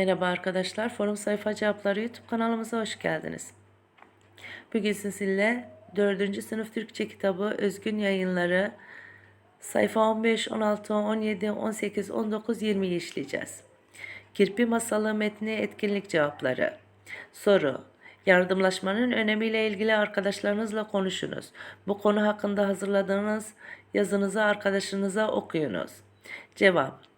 Merhaba arkadaşlar, Forum Sayfa Cevapları YouTube kanalımıza hoş geldiniz. Bugün sizinle 4. sınıf Türkçe kitabı Özgün Yayınları sayfa 15, 16, 17, 18, 19, 20'yi işleyeceğiz. Kirpi Masalı Metni Etkinlik Cevapları Soru Yardımlaşmanın önemiyle ilgili arkadaşlarınızla konuşunuz. Bu konu hakkında hazırladığınız yazınızı arkadaşınıza okuyunuz. Cevap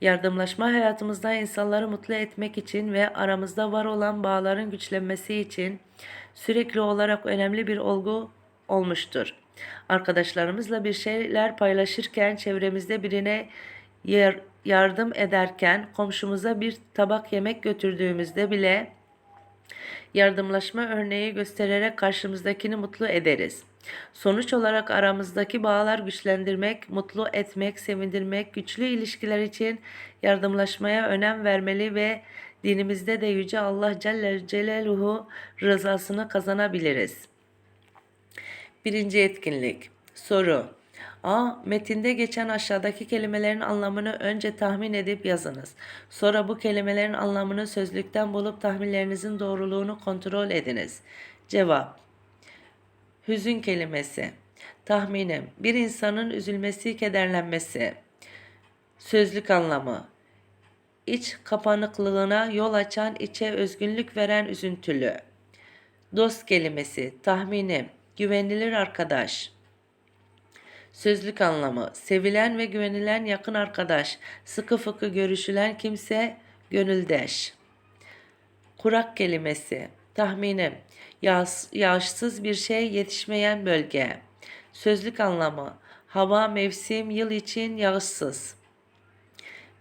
Yardımlaşma hayatımızda insanları mutlu etmek için ve aramızda var olan bağların güçlenmesi için sürekli olarak önemli bir olgu olmuştur. Arkadaşlarımızla bir şeyler paylaşırken, çevremizde birine yer, yardım ederken, komşumuza bir tabak yemek götürdüğümüzde bile yardımlaşma örneği göstererek karşımızdakini mutlu ederiz. Sonuç olarak aramızdaki bağlar güçlendirmek, mutlu etmek, sevindirmek, güçlü ilişkiler için yardımlaşmaya önem vermeli ve dinimizde de Yüce Allah Celle Celaluhu rızasını kazanabiliriz. Birinci etkinlik. Soru. A. Metinde geçen aşağıdaki kelimelerin anlamını önce tahmin edip yazınız. Sonra bu kelimelerin anlamını sözlükten bulup tahminlerinizin doğruluğunu kontrol ediniz. Cevap. Hüzün kelimesi. Tahminim. Bir insanın üzülmesi, kederlenmesi. Sözlük anlamı. İç kapanıklığına yol açan, içe özgünlük veren üzüntülü. Dost kelimesi. Tahminim. Güvenilir arkadaş. Sözlük anlamı. Sevilen ve güvenilen yakın arkadaş. Sıkı fıkı görüşülen kimse, gönüldeş. Kurak kelimesi. Tahminim. Yağış, yağışsız bir şey yetişmeyen bölge. Sözlük anlamı. Hava, mevsim, yıl için yağışsız.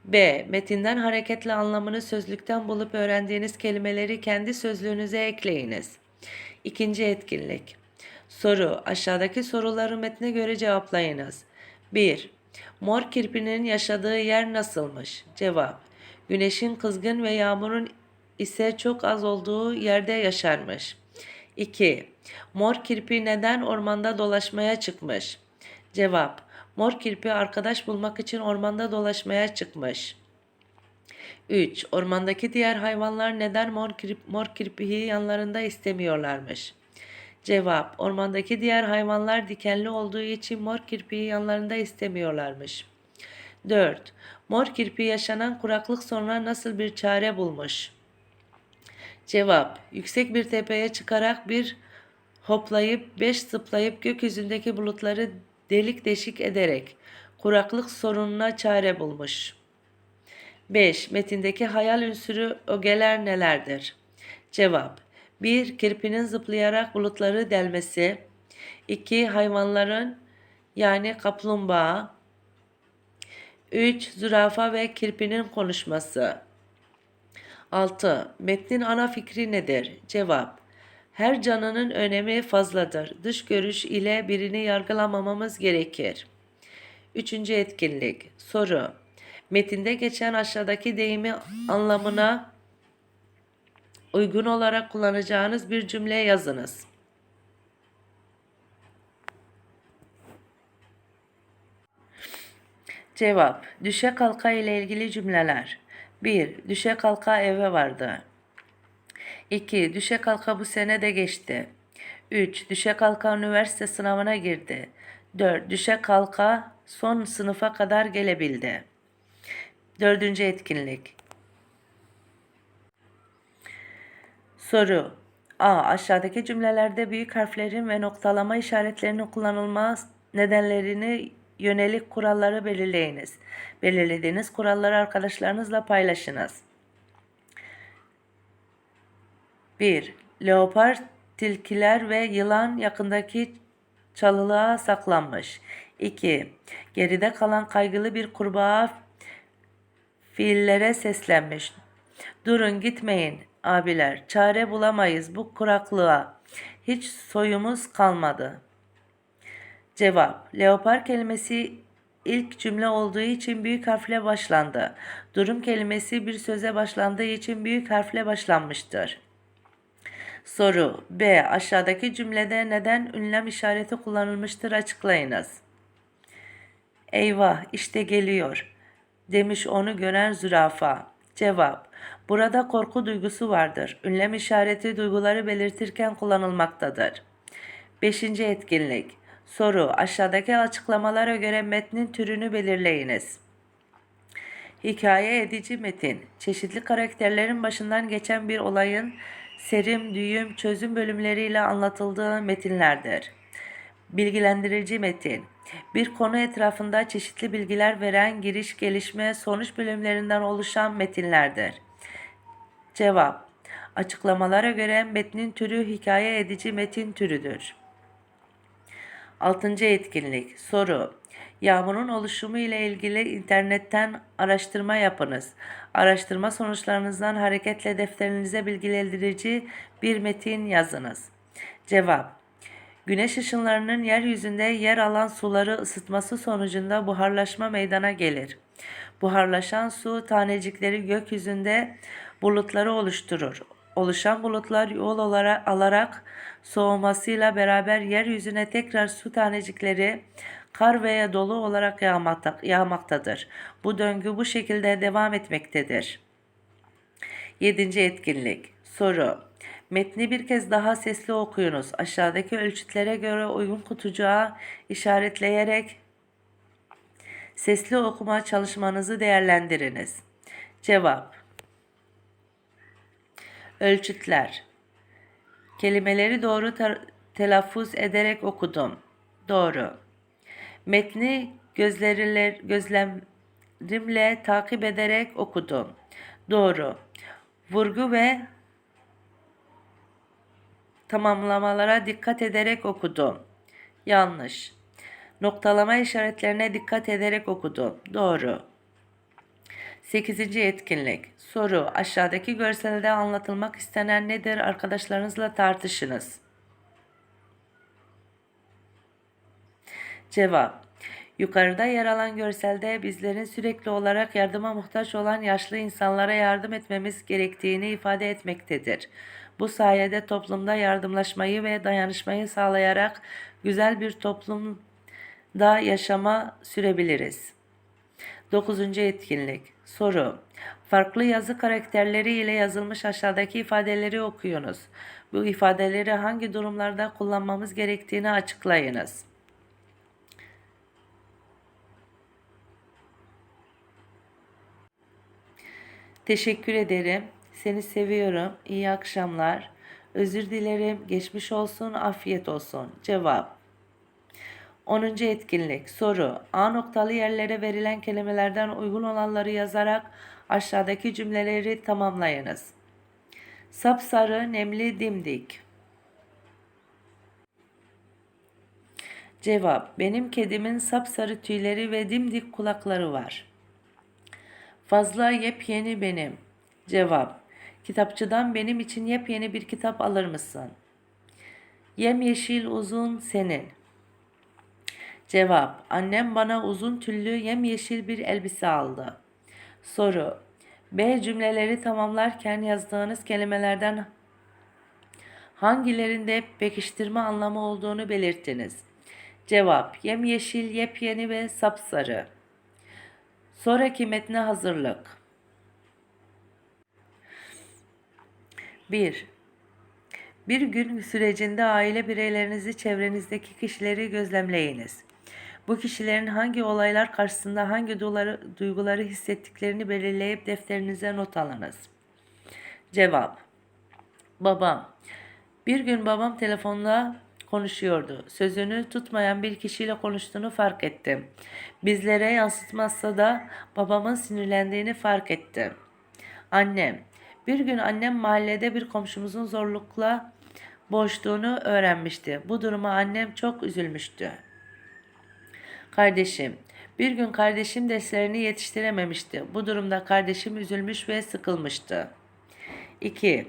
B. Metinden hareketle anlamını sözlükten bulup öğrendiğiniz kelimeleri kendi sözlüğünüze ekleyiniz. İkinci etkinlik. Soru. Aşağıdaki soruları metne göre cevaplayınız. 1. Mor kirpinin yaşadığı yer nasılmış? Cevap. Güneşin kızgın ve yağmurun ise çok az olduğu yerde yaşarmış. 2. Mor kirpi neden ormanda dolaşmaya çıkmış? Cevap. Mor kirpi arkadaş bulmak için ormanda dolaşmaya çıkmış. 3. Ormandaki diğer hayvanlar neden mor, kirp, mor kirpiyi yanlarında istemiyorlarmış? Cevap. Ormandaki diğer hayvanlar dikenli olduğu için mor kirpiyi yanlarında istemiyorlarmış. 4. Mor kirpi yaşanan kuraklık sonra nasıl bir çare bulmuş? Cevap. Yüksek bir tepeye çıkarak bir hoplayıp beş zıplayıp gökyüzündeki bulutları delik deşik ederek kuraklık sorununa çare bulmuş. 5. Metindeki hayal ünsürü ögeler nelerdir? Cevap. 1. Kirpinin zıplayarak bulutları delmesi. 2. Hayvanların yani kaplumbağa. 3. Zürafa ve kirpinin konuşması. 6. Metnin ana fikri nedir? Cevap. Her canının önemi fazladır. Dış görüş ile birini yargılamamamız gerekir. Üçüncü etkinlik. Soru. Metinde geçen aşağıdaki deyimi anlamına uygun olarak kullanacağınız bir cümle yazınız. Cevap. Düşe kalka ile ilgili cümleler. 1. Düşe kalka eve vardı. 2. Düşe kalka bu sene de geçti. 3. Düşe kalka üniversite sınavına girdi. 4. Düşe kalka son sınıfa kadar gelebildi. Dördüncü etkinlik. Soru. A. Aşağıdaki cümlelerde büyük harflerin ve noktalama işaretlerinin kullanılma nedenlerini yönelik kuralları belirleyiniz. Belirlediğiniz kuralları arkadaşlarınızla paylaşınız. 1. Leopar, tilkiler ve yılan yakındaki çalılığa saklanmış. 2. Geride kalan kaygılı bir kurbağa fiillere seslenmiş. Durun gitmeyin abiler. Çare bulamayız bu kuraklığa. Hiç soyumuz kalmadı. Cevap. Leopar kelimesi ilk cümle olduğu için büyük harfle başlandı. Durum kelimesi bir söze başlandığı için büyük harfle başlanmıştır. Soru B. Aşağıdaki cümlede neden ünlem işareti kullanılmıştır açıklayınız. Eyvah işte geliyor demiş onu gören zürafa. Cevap. Burada korku duygusu vardır. Ünlem işareti duyguları belirtirken kullanılmaktadır. Beşinci etkinlik. Soru. Aşağıdaki açıklamalara göre metnin türünü belirleyiniz. Hikaye edici metin. Çeşitli karakterlerin başından geçen bir olayın serim, düğüm, çözüm bölümleriyle anlatıldığı metinlerdir. Bilgilendirici metin. Bir konu etrafında çeşitli bilgiler veren giriş, gelişme, sonuç bölümlerinden oluşan metinlerdir. Cevap. Açıklamalara göre metnin türü hikaye edici metin türüdür. Altıncı etkinlik. Soru. Yağmurun oluşumu ile ilgili internetten araştırma yapınız. Araştırma sonuçlarınızdan hareketle defterinize bilgilendirici bir metin yazınız. Cevap. Güneş ışınlarının yeryüzünde yer alan suları ısıtması sonucunda buharlaşma meydana gelir. Buharlaşan su tanecikleri gökyüzünde bulutları oluşturur. Oluşan bulutlar yol olarak alarak soğumasıyla beraber yeryüzüne tekrar su tanecikleri kar veya dolu olarak yağmakta, yağmaktadır. Bu döngü bu şekilde devam etmektedir. Yedinci etkinlik. Soru. Metni bir kez daha sesli okuyunuz. Aşağıdaki ölçütlere göre uygun kutucuğa işaretleyerek sesli okuma çalışmanızı değerlendiriniz. Cevap. Ölçütler. Kelimeleri doğru telaffuz ederek okudum. Doğru. Metni gözleriyle, gözlemlerimle takip ederek okudum. Doğru. Vurgu ve tamamlamalara dikkat ederek okudum. Yanlış. Noktalama işaretlerine dikkat ederek okudum. Doğru. 8. etkinlik. Soru. Aşağıdaki görselde anlatılmak istenen nedir? Arkadaşlarınızla tartışınız. Cevap. Yukarıda yer alan görselde bizlerin sürekli olarak yardıma muhtaç olan yaşlı insanlara yardım etmemiz gerektiğini ifade etmektedir. Bu sayede toplumda yardımlaşmayı ve dayanışmayı sağlayarak güzel bir toplumda yaşama sürebiliriz. 9. etkinlik. Soru. Farklı yazı karakterleri ile yazılmış aşağıdaki ifadeleri okuyunuz. Bu ifadeleri hangi durumlarda kullanmamız gerektiğini açıklayınız. Teşekkür ederim. Seni seviyorum. İyi akşamlar. Özür dilerim. Geçmiş olsun. Afiyet olsun. Cevap. 10. etkinlik. Soru. A noktalı yerlere verilen kelimelerden uygun olanları yazarak aşağıdaki cümleleri tamamlayınız. Sapsarı, nemli, dimdik. Cevap. Benim kedimin sapsarı tüyleri ve dimdik kulakları var. Fazla yepyeni benim. Cevap. Kitapçıdan benim için yepyeni bir kitap alır mısın? Yemyeşil uzun senin. Cevap. Annem bana uzun tüllü yemyeşil bir elbise aldı. Soru. B cümleleri tamamlarken yazdığınız kelimelerden hangilerinde pekiştirme anlamı olduğunu belirttiniz. Cevap. Yemyeşil, yepyeni ve sapsarı. Sonraki metne hazırlık. 1. Bir gün sürecinde aile bireylerinizi çevrenizdeki kişileri gözlemleyiniz. Bu kişilerin hangi olaylar karşısında hangi duyguları, duyguları hissettiklerini belirleyip defterinize not alınız. Cevap. Babam. Bir gün babam telefonla konuşuyordu. Sözünü tutmayan bir kişiyle konuştuğunu fark ettim. Bizlere yansıtmazsa da babamın sinirlendiğini fark ettim. Annem. Bir gün annem mahallede bir komşumuzun zorlukla boğuştuğunu öğrenmişti. Bu duruma annem çok üzülmüştü. Kardeşim. Bir gün kardeşim derslerini yetiştirememişti. Bu durumda kardeşim üzülmüş ve sıkılmıştı. 2.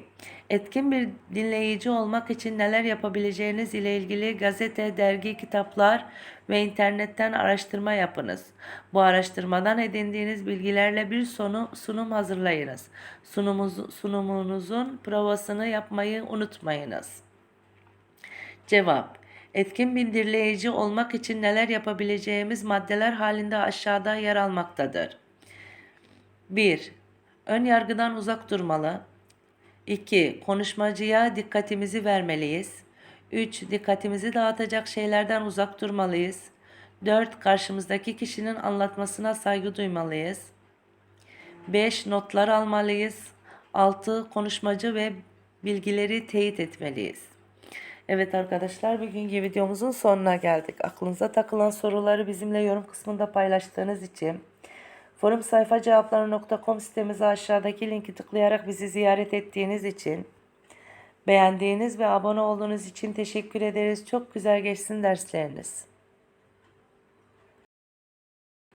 Etkin bir dinleyici olmak için neler yapabileceğiniz ile ilgili gazete, dergi, kitaplar ve internetten araştırma yapınız. Bu araştırmadan edindiğiniz bilgilerle bir sonu, sunum hazırlayınız. Sunumuz, sunumunuzun provasını yapmayı unutmayınız. Cevap Etkin bildirleyici olmak için neler yapabileceğimiz maddeler halinde aşağıda yer almaktadır. 1. Ön yargıdan uzak durmalı. 2. Konuşmacıya dikkatimizi vermeliyiz. 3. Dikkatimizi dağıtacak şeylerden uzak durmalıyız. 4. Karşımızdaki kişinin anlatmasına saygı duymalıyız. 5. Notlar almalıyız. 6. Konuşmacı ve bilgileri teyit etmeliyiz. Evet arkadaşlar bugünkü videomuzun sonuna geldik. Aklınıza takılan soruları bizimle yorum kısmında paylaştığınız için forum sayfa cevapları.com sitemize aşağıdaki linki tıklayarak bizi ziyaret ettiğiniz için beğendiğiniz ve abone olduğunuz için teşekkür ederiz. Çok güzel geçsin dersleriniz.